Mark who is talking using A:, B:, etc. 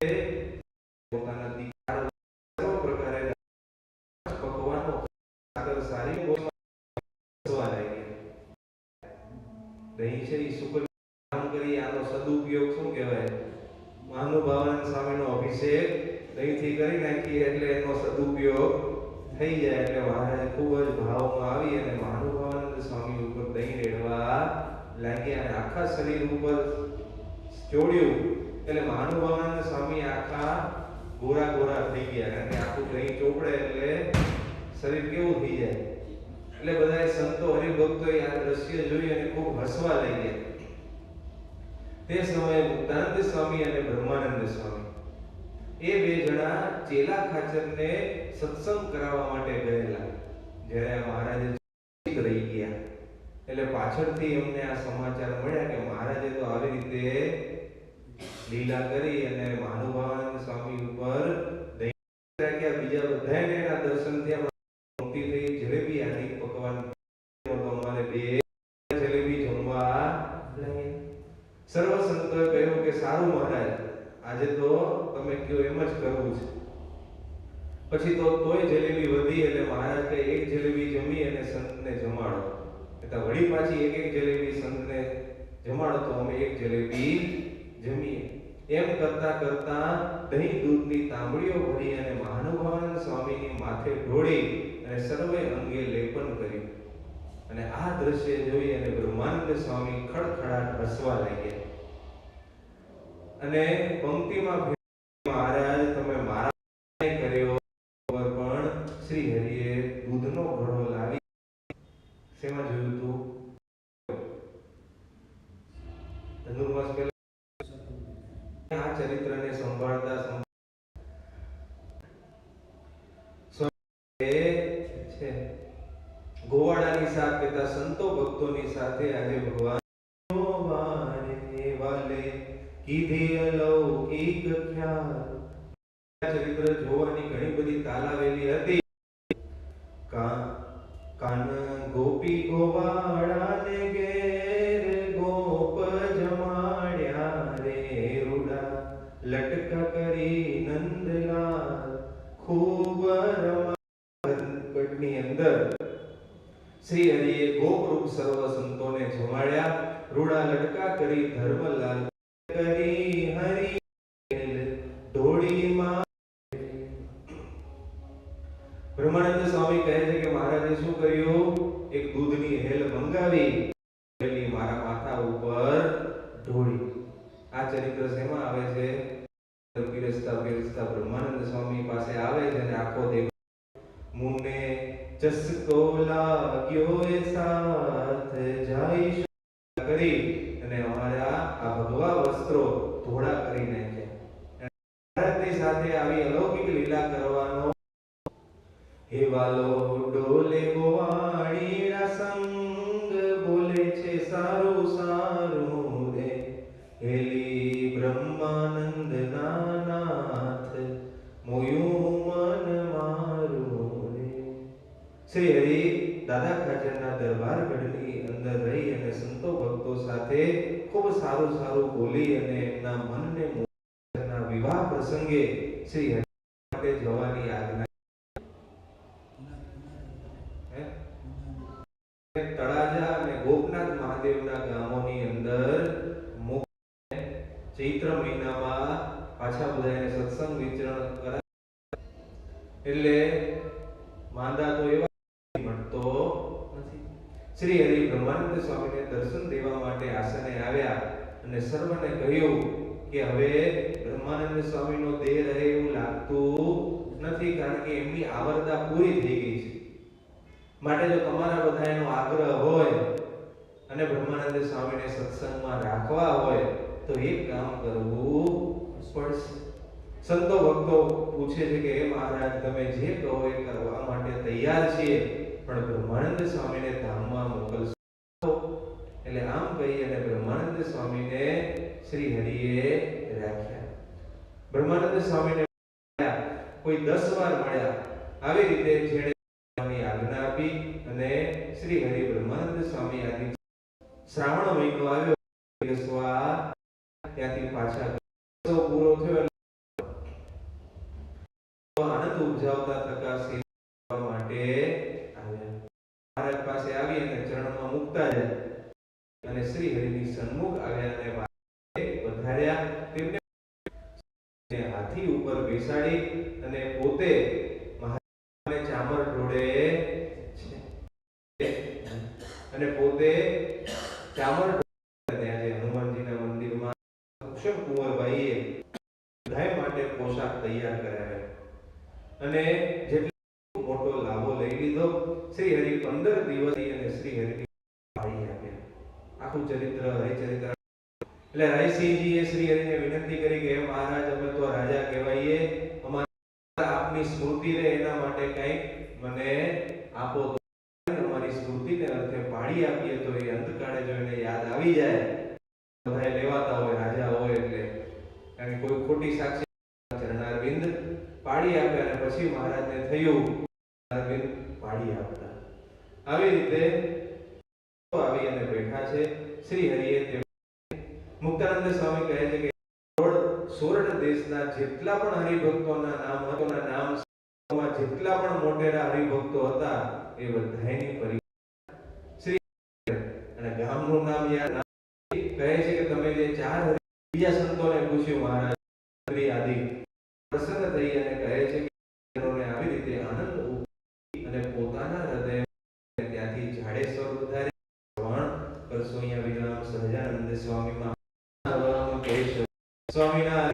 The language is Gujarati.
A: પોતાના અભિષેક દહીંથી કરી નાખીએ એટલે એનો સદુપયોગ થઈ જાય એટલે મહારાજ ખૂબ જ ભાવમાં આવી અને મહાનુભાવાનંદ સ્વામી ઉપર દહીં રેડવા લાગ્યા અને આખા શરીર ઉપર ચોડ્યું એટલે મહાનુભાવાનંદ સ્વામી આખા ગોરા ગોરા થઈ ગયા કારણ કે આખું દહીં ચોપડે એટલે શરીર કેવું થઈ જાય. એટલે બધા સંતો હરિભક્તોએ આ દ્રશ્ય જોઈ અને ખૂબ હસવા લાગ્યા. તે સમયે મુક્તાનંદ સ્વામી અને બ્રહ્માનંદ સ્વામી એ બે જણા ચેલા ખાચરને સત્સંગ કરાવવા માટે ગયેલા. જ્યારે મહારાજે રહી ગયા. એટલે પાછળથી અમને આ સમાચાર મળ્યા કે મહારાજે તો આવી રીતે લીલા કરી અને ભાનુભાવાનંદ સ્વામી ઉપર દહીં રાખ્યા બીજા બધાને એના દર્શનથી થયા. જલેબી આની પકવાન. તો અમારે બે જલેબી જમવા સર્વ સંતોએ કહ્યું કે સારું મહારાજ, આજે તો તમે કયો એમ જ કરવું છે. પછી તો તોય જલેબી વધી એટલે મહારાજ એક જલેબી જમી અને સંતને જમાડો. એટલે વળી પાછી એક એક જલેબી સંતને જમાડો તો અમે એક જલેબી જમીએ. એમ કરતા કરતા દહીં દૂધની તાંબડીઓ ભરી અને મહાનુભાવાનંદ સ્વામીની માથે ઢોળી અને સર્વે અંગે લેપન કર્યું. અને આ દ્રશ્ય જોઈ અને બ્રહ્માનંદ સ્વામી ખડખડાટ હસવા લાગ્યા. અને પંક્તિમાં ભેળવી, મહારાજ તમે મારા માટે કર્યો પર પણ શ્રી હરિએ દૂધનો ઘડો લાવી શેમાં જોયું તું ધનુર્માસ પહેલા આ ચરિત્રને સંભાળતા સંભાળતા એ ગોવાળાની સાથ કહેતા સંતો ભક્તોની સાથે આજે ભગવાન ચરિત્ર જોવાની ઘણી બધી તાલાવેલી હતી. કાન ગોપી ગોવાળાને શ્રી હરિએ ગોપરૂપ સર્વ સંતોને જમાડ્યા, રૂડા લટકા કરી ધર્મલાલ કરી હરી બ્રહ્માનંદ સ્વામી કહે છે કે મહારાજે શું કર્યું? એક દૂધની હેલ મંગાવી મારા માથા ઉપર ઢોળી. આ ચરિત્ર શેમાં આવે છે? બ્રહ્માનંદ સ્વામી પાસે આવે છે અને આખો મુને ચસકો લાગ્યો એ સાથ જાય કરી અને અમારા આ ભગવા વસ્ત્રો ધોળા કરી નાખ્યા. ભારતની સાથે આવી અલૌકિક લીલા કરવાનો હે વાલો ડોલે ગોવાણી સંગ બોલે છે સારું શ્રી હરિ દાદા ખાચરના દરબાર ગઢની અંદર રહી અને સંતો ભક્તો સાથે ખૂબ સારું સારું બોલી અને એમના મનને મોહના વિવાહ પ્રસંગે શ્રી હરિ માટે જવાની આજ્ઞા તળાજા અને ગોપનાથ મહાદેવના ગામોની અંદર ચૈત્ર મહિનામાં પાછા બધાને સત્સંગ વિચરણ કરાય. એટલે માંદા તો એવા મળતો નથી. શ્રી હરિ બ્રહ્માનંદ સ્વામીને દર્શન દેવા માટે આસને આવ્યા અને સર્વને કહ્યું કે હવે બ્રહ્માનંદ સ્વામીનો દેહ રહે એવું લાગતું નથી કારણ કે એમની આવરદા પૂરી થઈ ગઈ છે. માટે જો તમારા બધાનો આગ્રહ હોય અને બ્રહ્માનંદ સ્વામીને સત્સંગમાં રાખવા હોય તો એક કામ કરવું પડશે. સંતો ભક્તો પૂછે છે કે હે મહારાજ, તમે જે કહો એ કરવા માટે તૈયાર છીએ, પણ બ્રહ્માનંદ સ્વામીને ધામમાં મોકલશો. એટલે આમ કહી અને બ્રહ્માનંદ સ્વામીને શ્રી હરિએ રાખ્યા. બ્રહ્માનંદ સ્વામીને કોઈ દસ વાર મળ્યા. આવી રીતે જેણે આજ્ઞા આપી અને શ્રી હરિ બ્રહ્માનંદ સ્વામી આદિ શ્રાવણ મહિનો આવ્યો. ત્યાંથી પાછા ગયા. પૂરો થયો ધ્રુજાવતા ઉપજાવતા સેવા કરવા માટે આવ્યા મહારાજ પાસે આવી અને ચરણમાં મુકતા જાય અને શ્રી હરિની સન્મુખ આવ્યા અને વધાર્યા તેમને હાથી ઉપર બેસાડી અને પોતે મહારાજને ચામર ઢોળે છે. અને પોતે ચામર ઢોળે ત્યાં જે હનુમાનજીના મંદિરમાં કુંવરભાઈએ બધાય માટે પોશાક તૈયાર કરાવ્યા. અને જેટલો મોટો લાભો લઈ લીધો, શ્રી હરિ પંદર દિવસ અને શ્રી હરિ પાડી આપ્યા આખું ચરિત્ર, હરિચરિત્ર. એટલે રાયસિંહજીએ શ્રી હરિને વિનંતી કરી કે મહારાજ, અમે તો રાજા કહેવાઈએ. અમારા આપની સ્મૃતિ રહે એના માટે કંઈક મને આપો અમારી સ્મૃતિને અર્થે પાડી આપીએ તો એ અંતકાળે જો એને યાદ આવી જાય બધાય લેવાતા હોય, રાજા હોય એટલે. કોઈ ખોટી સાક્ષી પાડી આપે અને પછી મહારાજને થયું પાડી આપતા. આવી રીતે આવી અને બેઠા છે. શ્રી હરિએ મુક્તાનંદ સ્વામી કહે છે કે સોરઠ દેશના જેટલા પણ હરિભક્તોના નામ હતોના નામ જેટલા પણ મોટેરા હરિભક્તો હતા, એ બધાની પરીક્ષા શ્રી અને ગામનું નામ યાદ કહે છે કે તમે જે ચાર બીજા સંતોને પૂછ્યું મહારાજ થઈ અને કહે છે કે આવી રીતે આનંદ અને પોતાના હૃદય ત્યાંથી જાડેશ્વર વધારે શ્રવણ કરશો. અહીંયા વિરામ સહજાનંદ સ્વામીમાં સ્વામીના